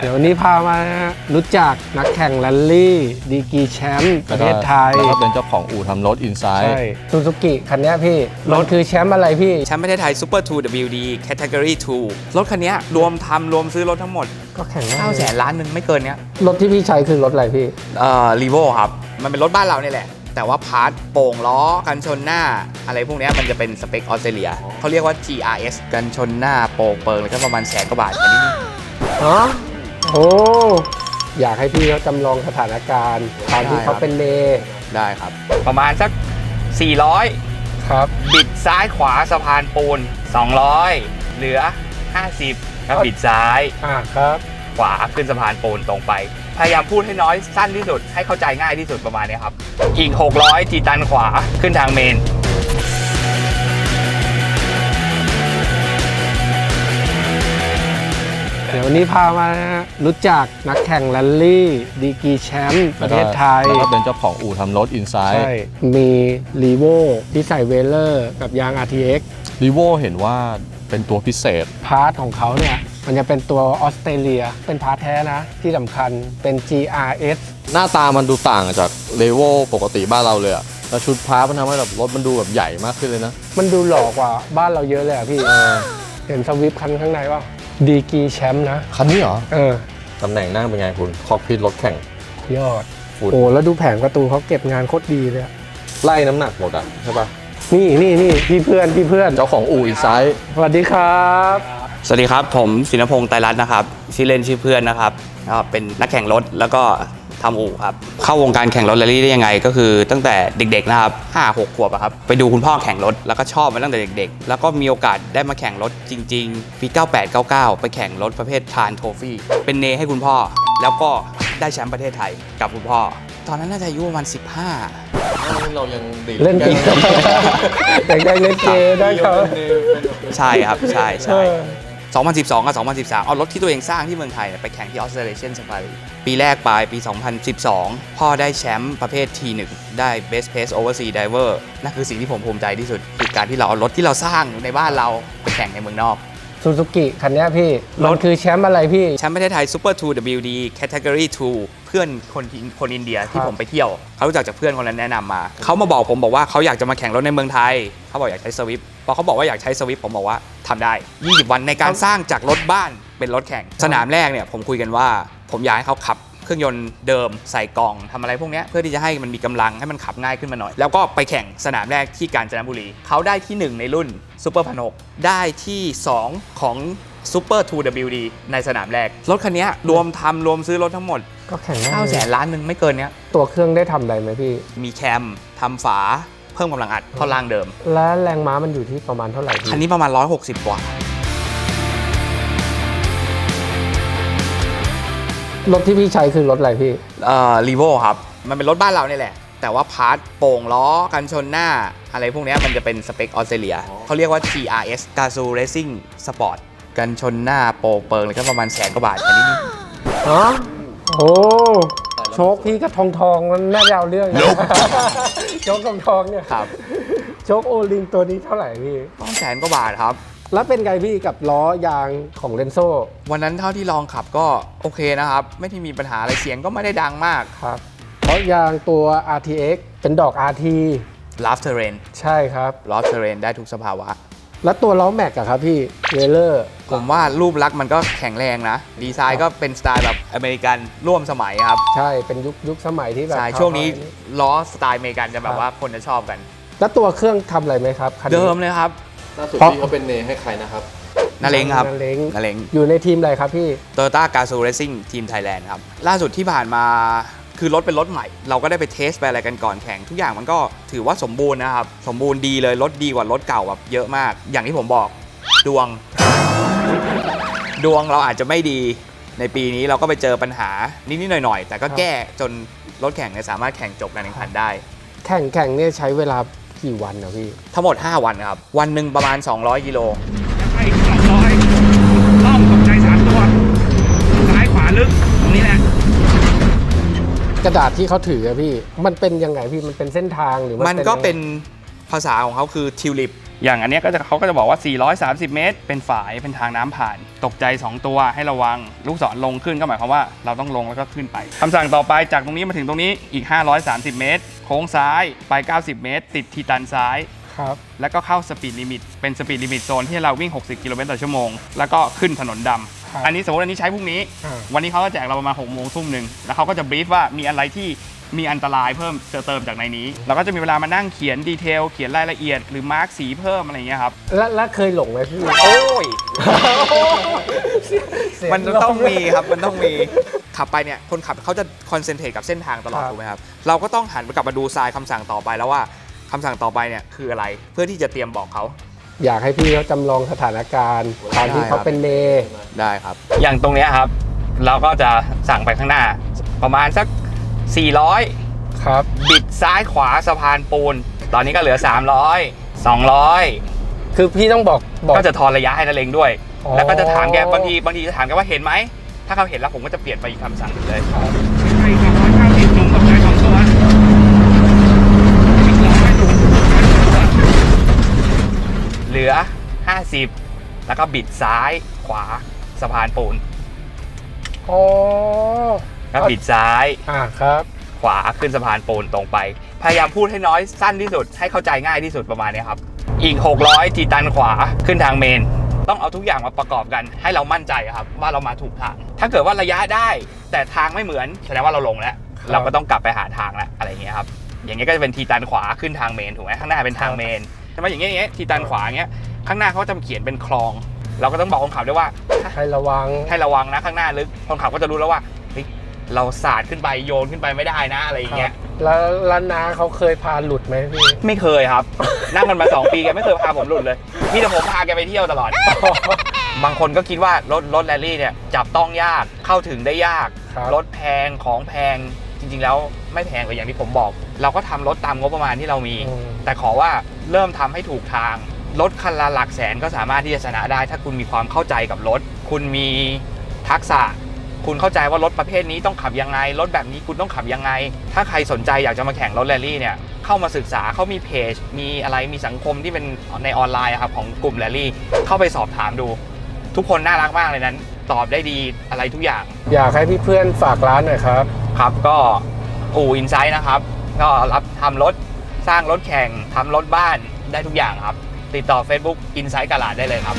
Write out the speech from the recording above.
เดี๋ยววันนี้พามารู้จักนักแข่งแรลลี่ดีกรีแชมป์ประเทศไทย แล้วก็เป็นเจ้าของอู่ทำรถอินไซใช่ด์ ซูซูกิคันเนี้ยพี่ รถคือแชมป์อะไรพี่ แชมป์ประเทศไทย Super 2 WD Category 2 รถคันเนี้ยรวมทำรวมซื้อรถทั้งหมดก็แข่งได้9แสนล้านหนึ่งไม่เกินเนี้ยรถที่พี่ใช้คือรถอะไรพี่ เอ่อรีโวครับ มันเป็นรถบ้านเราเนี่ยแหละ แต่ว่าพาร์ทโป่งล้อกันชนหน้า อะไรพวกเนี้ยมันจะเป็นสเปคออสเตรเลียเขาเรียกว่า GRS กันชนหน้าโป่งเปิงแล้วก็ประมาณแสนกว่าบาทอันนี้ ฮะ โอ้ อยากให้พี่เขาจำลองสถานการณ์ตอนที่เขาเป็นเลได้ครับ ประมาณสัก 400 ครับ บิดซ้ายขวาสะพานปูน 200 เหลือ 50ก็บิดซ้ายอ่าครับ ขวาขึ้นสะพานปูนตรงไป พยายามพูดให้น้อยสั้นที่สุด ให้เข้าใจง่ายที่สุดประมาณเนี้ยครับ อีก 600 จีตันขวาขึ้นทางเมน ววันนี้พามารู้จักนักแข่งแรลลี่ ดีกรีแชมป์ประเทศไทย แล้วก็เป็นเจ้าของอู่ทำรถอินไซด์ใช่ มีรีโวที่ใส่เวลเลอร์กับยาง RTX รีโวเห็นว่าเป็นตัวพิเศษ พาร์ทของเขาเนี่ย มันจะเป็นตัวออสเตรเลีย เป็นพาร์ทแท้นะ ที่สำคัญเป็น GRS หน้าตามันดูต่างจากเลโวปกติบ้านเราเลยอะแล้วชุดพาร์ทมันทำให้แบบรถมันดูแบบใหญ่มากขึ้นเลยนะ มันดูหล่อกว่าบ้านเราเยอะเลยอะพี่เห็นสวิปคันข้างในว่า ดีกรีแชมป์นะ คันนี้เหรอ เออ ตำแหน่งนั่งเป็นไงคุณคอกพิทรถแข่ง ยอด ฝุ่น โอ้แล้วดูแผงประตูเขาเก็บงานโคตรดีเลยอะไล่น้ำหนักหมดอะใช่ปะนี่นี่นี่พี่เพื่อนพี่เพื่อนเจ้าของอู่อินไซด์สวัสดีครับ สวัสดีครับ ผมศินพงษ์ไตรรัตน์นะครับชื่อเล่นชื่อเพื่อนนะครับก็เป็นนักแข่งรถแล้วก็ ทำอู่ครับ เข้าวงการแข่งรถแรลลี่ได้ยังไง ก็คือตั้งแต่เด็กๆนะครับ5 6ขวบอะครับไปดูคุณพ่อแข่งรถแล้วก็ชอบมาตั้งแต่เด็ก ๆ แล้วก็มีโอกาสได้มาแข่งรถจริง ๆ ปี 98 99 ไปแข่งรถประเภททานโทฟี่เป็นเนให้คุณพ่อ แล้วก็ได้แชมป์ประเทศไทยกับคุณพ่อ ตอนนั้นน่าจะอายุประมาณ15 เรายังดีเล่นเกมอยากได้เล่นเกมได้ครับใช่ครับใช่ใช่ เออ 2012 กับ 2013 เอารถที่ตัวเองสร้างที่เมืองไทยเนี่ยไปแข่งที่ออสเตรเลียน Safari ปีแรกปลายปี 2012 พ่อได้แชมป์ประเภท T1 ได้ Best Pace Overseas Diver นั่นคือสิ่งที่ผมภูมิใจที่สุด คือการที่เราเอารถที่เราสร้างในบ้านเราไปแข่งในเมืองนอกซูซูกิคันเนี้ยพี่รถคือแชมป์อะไรพี่ แชมป์ประเทศไทย Super 2 WD Category 2 เพื่อนคนที่คนอินเดียที่ครับผมไปเที่ยว เขารู้จักจากเพื่อนคนนั้นแนะนำมา เขามาบอกผมบอกว่าเขาอยากจะมาแข่งรถในเมืองไทย เขาบอกอยากใช้สวิฟ พอเขาบอกว่าอยากใช้สวิฟผมบอกว่าทำได้ 20 วันในการสร้างจากรถบ้านเป็นรถแข่ง สนามแรกเนี่ยผมคุยกันว่า ผมอยากให้เขาขับเครื่องยนต์เดิมใส่กล่องทำอะไรพวกเนี้ยเพื่อที่จะให้มันมีกำลังให้มันขับง่ายขึ้นมาหน่อย แล้วก็ไปแข่งสนามแรกที่กาญจนบุรีเขาได้ที่หนึ่งในรุ่นซูเปอร์พันหกได้ที่สองของ Super 2 WD ในสนามแรก รถคันเนี้ยรวมทำรวมซื้อรถทั้งหมดก็แข่งได้9แสนล้านหนึ่งไม่เกินเนี้ยตัวเครื่องได้ทำอะไรไหมพี่ มีแคมทำฝา เพิ่มกำลังอัดท่อล่างเดิม และแรงม้ามันอยู่ที่ประมาณเท่าไหร่พี่คันนี้ประมาณ 160 กว่า รถที่พี่ใช้คือรถอะไรพี่ เอ่อรีโวครับ มันเป็นรถบ้านเราเนี่ยแหละ แต่ว่าพาร์ทโป่งล้อกันชนหน้า อะไรพวกเนี้ยมันจะเป็นสเปคออสเตรเลียเขาเรียกว่า GRS g a z o Racing Sport กันชนหน้าโปรเปิงเลยก็ประมาณแสนกว่าบาทอันนี้นี่ฮะโอ้โชคพี่ก็ทองทองๆมันน่าจะเอาเรื่องนะ โชคทองทองๆเนี่ยครับ โชคโอลิงตัวนี้เท่าไหร่พี่ต้องแสนกว่าบาทครับ แล้วเป็นไงพี่กับล้อยางของเลนโซวันนั้นเท่าที่ลองขับก็โอเคนะครับ ไม่ได้มีปัญหาอะไรเสียงก็ไม่ได้ดังมากครับเพราะยางตัว RTX เป็นดอก RT Love Terrain ใช่ครับ Love Terrain ได้ทุกสภาวะ แล้วตัวล้อแม็กอะครับพี่เวเลอร์ผมว่ารูปลักษณ์มันก็แข็งแรงนะ ดีไซน์ก็เป็นสไตล์แบบอเมริกันร่วมสมัยครับ ใช่เป็นยุคยุคสมัยที่แบบใช่เขาช่วงนี้เอาไล้อสไตล์อเมริกันจะแบบว่าคนจะชอบกัน แล้วตัวเครื่องทำอะไรไหมครับคันนี้เดิมเลยครับล่าสุดเพราะที่เขาเป็นเนให้ใครนะครับนาเล้งครับนาเล้งนาเล้งอยู่ในทีมอะไรครับพี่โตโยต้ากาซูเรซิ่งทีมไทยแลนด์ครับล่าสุดที่ผ่านมา คือรถเป็นรถใหม่ เราก็ได้ไปเทสไปอะไรกันก่อนแข่งทุกอย่างมันก็ถือว่าสมบูรณ์นะครับ สมบูรณ์ดีเลยรถดีกว่ารถเก่าแบบเยอะมาก อย่างที่ผมบอกดวง ดวงเราอาจจะไม่ดีในปีนี้เราก็ไปเจอปัญหานิดๆหน่อยๆ แต่ก็แก้จนรถแข่งเนี่ยสามารถแข่งจบการแข่งขันได้ แข่งแข่งเนี่ยใช้เวลากี่วันนะพี่ ทั้งหมด 5 วันครับ วันหนึ่งประมาณ 200 กิโลไปสองร้อยล่องตกใจสามตัวซ้ายขวาลึกตรงนี้แหละ กระดาษที่เขาถืออะพี่ มันเป็นยังไงพี่มันเป็นเส้นทางหรือมันยังไงก็เป็นภาษาของเขาคือทิวลิป อย่างอันเนี้ยก็จะเขาก็จะบอกว่า 430 เมตร เป็นฝาย เป็นทางน้ำผ่าน ตกใจ 2 ตัวให้ระวัง ลูกศรลงขึ้นก็หมายความว่าเราต้องลงแล้วก็ขึ้นไป คำสั่งต่อไปจากตรงนี้มาถึงตรงนี้อีก 530 เมตร โค้งซ้ายไป 90 เมตร ติดทีตันซ้าย ครับแล้วก็เข้าสปีดลิมิตเป็นสปีดลิมิตโซนที่เราวิ่ง 60 กิโลเมตรต่อชั่วโมง แล้วก็ขึ้นถนนดำครับอันนี้สมมติอันนี้ใช้พรุ่งนี้ อ่า วันนี้เขาก็แจกเราประมาณ6โมงทุ่มหนึ่งแล้วเขาก็จะบรีฟว่ามีอะไรที่มีอันตรายเพิ่มเติมจากในนี้ เราก็จะมีเวลามานั่งเขียนดีเทลเขียนรายละเอียดหรือมาร์กสีเพิ่มอะไรอย่างเงี้ยครับ แล้วแล้วเคยหลงไหมพี่โอ้ย เสียงมันลต้องมีครับ มันต้องมี ขับไปเนี่ย คนขับเขาจะคอนเซนเทรตกับเส้นทางตลอด ครับ ถูกไหมครับ เราก็ต้องหันไปกลับมาดูทรายคำสั่งต่อไปแล้วว่า คำสั่งต่อไปเนี่ยคืออะไรเพื่อที่จะเตรียมบอกเขา อยากให้พี่เขาจำลองสถานการณ์ตอนที่ได้ครับเขาเป็นเมย์ได้ครับ อย่างตรงเนี้ยครับ เราก็จะสั่งไปข้างหน้า ประมาณสัก 400 ครับ บิดซ้ายขวาสะพานปูน ตอนนี้ก็เหลือ 300 200 คือพี่ต้องบอกบอก ก็จะทอนระยะให้นักเลงด้วย อ๋อ แล้วก็จะถามแกบางทีบางทีจะถามแกว่าเห็นไหม ถ้าเขาเห็นแล้วผมก็จะเปลี่ยนไปอีกคำสั่งหนึ่งเลยไอ้สองร้อยเก้าสิบหนุ่มกับชายสองตัวอีกสองให้หนุ่มชายสองตัว เหลือ 50 แล้วก็บิดซ้ายขวาสะพานปูนอ๋อแล้วบิดซ้ายอ่าครับ ขวาขึ้นสะพานปูนตรงไป พยายามพูดให้น้อยสั้นที่สุด ให้เข้าใจง่ายที่สุดประมาณเนี้ยครับ อีก 600จีตันขวาขึ้นทางเมน ต้องเอาทุกอย่างมาประกอบกัน ให้เรามั่นใจครับ ว่าเรามาถูกทาง ถ้าเกิดว่าระยะได้ แต่ทางไม่เหมือนแสดงว่าเราลงแล้วครับเราก็ต้องกลับไปหาทางแล้วอะไรอย่างเงี้ยครับอย่างเงี้ยก็จะเป็นทีตันขวาขึ้นทางเมนถูกไหมข้างหน้าเป็นทางเมนใช่ไหมอย่างเงี้ยอย่างเงี้ยทีตันขวาอย่างเงี้ย ข้างหน้าเขาจะเขียนเป็นคลอง เราก็ต้องบอกคนขับด้วยว่า ให้ระวังให้ระวังนะข้างหน้าลึกคนขับก็จะรู้แล้วว่าเฮ้ยเราสาดขึ้นไปโยนขึ้นไปไม่ได้นะอะไรอย่างเงี้ย แล้วร้านนาเขาเคยพาหลุดไหมพี่ ไม่เคยครับ นั่งกันมา 2 ปีแกไม่เคยพาผมหลุดเลย มีแต่ผมพาแกไปเที่ยวตลอด บางคนก็คิดว่ารถรถแรลลี่เนี่ยจับต้องยากเข้าถึงได้ยาก ครับ รถแพงของแพงจริง ๆ แล้วไม่แพงเลยอย่างที่ผมบอก เราก็ทำรถตามงบประมาณที่เรามี อืมแต่ขอว่าเริ่มทำให้ถูกทาง รถคันละหลักแสนก็สามารถที่จะชนะได้ ถ้าคุณมีความเข้าใจกับรถ คุณมีทักษะ คุณเข้าใจว่ารถประเภทนี้ต้องขับยังไง รถแบบนี้คุณต้องขับยังไง ถ้าใครสนใจอยากจะมาแข่งรถแรลลี่เนี่ยเข้ามาศึกษาเขามีเพจ มีอะไรมีสังคมที่เป็นในออนไลน์อะครับของกลุ่มแรลลี่เข้าไปสอบถามดู ทุกคนน่ารักมากเลยนั้น ตอบได้ดีอะไรทุกอย่าง อยากให้พี่เพื่อนฝากร้านหน่อยครับ ครับก็อู่อินไซต์นะครับ ก็รับทำรถสร้างรถแข่งทำรถบ้านได้ทุกอย่างครับ ติดต่อ Facebook Inside กาลาดได้เลยครับ